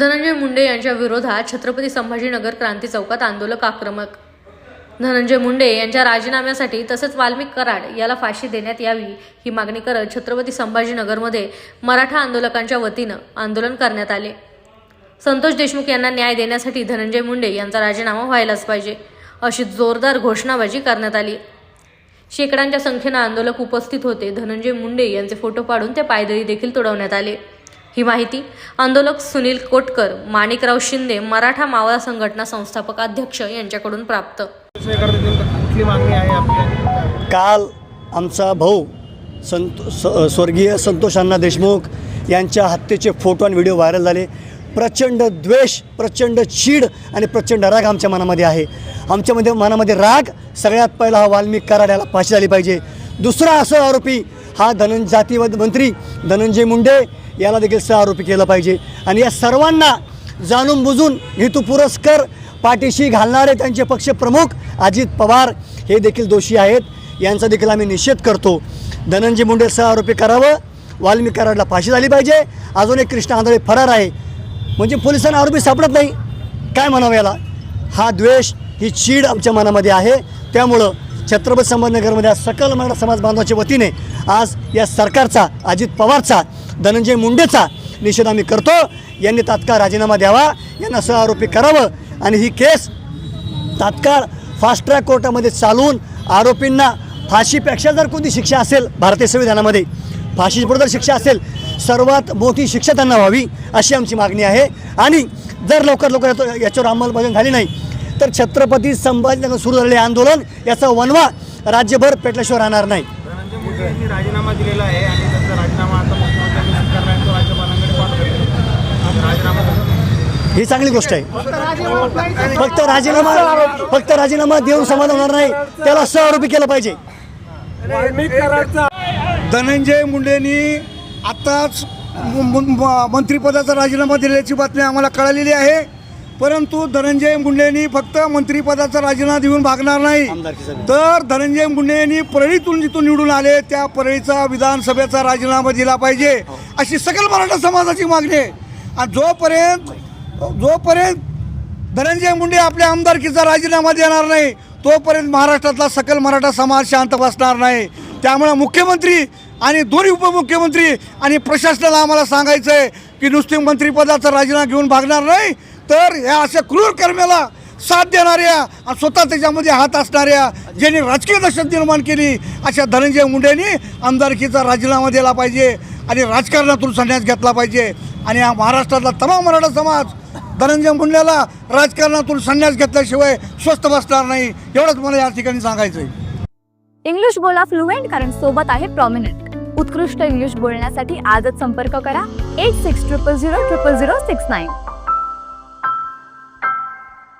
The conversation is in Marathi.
धनंजय मुंडे यांच्या विरोधात छत्रपती संभाजीनगर क्रांती चौकात आंदोलक आक्रमक. धनंजय मुंडे यांच्या राजीनाम्यासाठी तसंच वाल्मिक कराड याला फाशी देण्यात यावी ही मागणी करत छत्रपती संभाजीनगरमध्ये मराठा आंदोलकांच्या वतीनं आंदोलन करण्यात आले. संतोष देशमुख यांना न्याय देण्यासाठी धनंजय मुंडे यांचा राजीनामा व्हायलाच पाहिजे अशी जोरदार घोषणाबाजी करण्यात आली. शेकड्यांच्या संख्येनं आंदोलक उपस्थित होते. धनंजय मुंडे यांचे फोटो पाडून ते पायदळी देखील तुडवण्यात आले. ही माहिती आंदोलक सुनील कोटकर माणिकराव शिंदे मराठा मावळा संघटना संस्थापक अध्यक्ष यांच्याकडून प्राप्त. मागणी आहे काल आमचा भाऊ संत स स्वर्गीय संतोष अण्णा देशमुख यांच्या हत्येचे फोटो आणि व्हिडिओ व्हायरल झाले. प्रचंड द्वेष प्रचंड चीड आणि प्रचंड राग आमच्या मनामध्ये आहे. आमच्यामध्ये मनामध्ये राग सगळ्यात पहिला हा वाल्मिक कराड याला फाशी झाली पाहिजे. दुसरा असं आरोपी हा धनं जातीवाद मंत्री धनंजय मुंडे याला देखील सह आरोपी केलं पाहिजे. आणि या सर्वांना जाणून बुजून हेतू पुरस्कर पाठीशी घालणारे त्यांचे पक्षप्रमुख अजित पवार हे देखील दोषी आहेत. यांचा देखील आम्ही निषेध करतो. धनंजय मुंडे सह आरोपी करावं. वाल्मिक कराडला फाशी झाली पाहिजे. अजून एक कृष्ण आंधळे फरार आहे. म्हणजे पोलिसांना आरोपी सापडत नाही. काय म्हणावं याला? हा द्वेष ही चीड आमच्या मनामध्ये आहे. त्यामुळं छत्रपती संभाजीनगरमध्ये आज सकल मराठा समाज बांधवाच्या वतीने आज या सरकारचा अजित पवारचा धनंजय मुंडेचा निषेध आम्ही करतो. यांनी तात्काळ राजीनामा द्यावा. यांना सह आरोपी करावं. आणि ही केस तात्काळ फास्ट ट्रॅक कोर्टामध्ये चालवून आरोपींना फाशीपेक्षा जर कोणती शिक्षा असेल भारतीय संविधानामध्ये फाशीबरोबर जर शिक्षा असेल सर्वात मोठी शिक्षा त्यांना व्हावी अशी आमची मागणी आहे. आणि जर लवकर लवकर याचं- याच्यावर अंमलबजावणी झाली नाही तर छत्रपती संभाजीनगर सुरू झालेले आंदोलन याचा वनवा राज्यभर पेटल्याशिवाय राहणार नाही. राजीनामा दिलेला आहे आणि त्यांचा राजीनामा आता ही चांगली गोष्ट आहे. फक्त राजीनामा फक्त राजीनामा देऊन समाधान होणार नाही. त्याला सह आरोपी केलं पाहिजे. धनंजय मुंडेंनी आत्ताच मंत्रिपदाचा राजीनामा दिल्याची बातमी आम्हाला कळालेली आहे. परंतु धनंजय मुंडेंनी फक्त मंत्रिपदाचा राजीनामा देऊन भागणार नाही. तर धनंजय मुंडे यांनी परळीतून जिथून निवडून आले त्या परळीचा विधानसभेचा राजीनामा दिला पाहिजे. अशी सकल मराठा समाजाची मागणी आहे. आणि जोपर्यंत जोपर्यंत धनंजय मुंडे आपल्या आमदारकीचा राजीनामा देणार नाही तोपर्यंत महाराष्ट्रातला सकल मराठा समाज शांत बसणार नाही. त्यामुळे मुख्यमंत्री आणि दोन्ही उपमुख्यमंत्री आणि प्रशासनाला आम्हाला सांगायचं आहे की नुसते मंत्रिपदाचा राजीनामा घेऊन भागणार नाही तर ह्या अशा क्रूर कर्म्याला साथ देणाऱ्या आणि स्वतः त्याच्यामध्ये हात असणाऱ्या ज्यांनी राजकीय दहशत निर्माण केली अशा धनंजय मुंडेंनी आमदारकीचा राजीनामा दिला पाहिजे आणि राजकारणातून संन्यास घेतला पाहिजे. आणि हा महाराष्ट्रातला तमाम मराठा समाज धनंजय मुंडेला राजकारणातून संन्यास घेतल्याशिवाय स्वस्त बसणार नाही एवढंच मला या ठिकाणी सांगायचं इंग्लिश बोला फ्लुएंट कारण सोबत आहे प्रॉमिनंट उत्कृष्ट इंग्लिश बोलण्यासाठी आजच संपर्क करा. Eight six triple zero triple zero six nine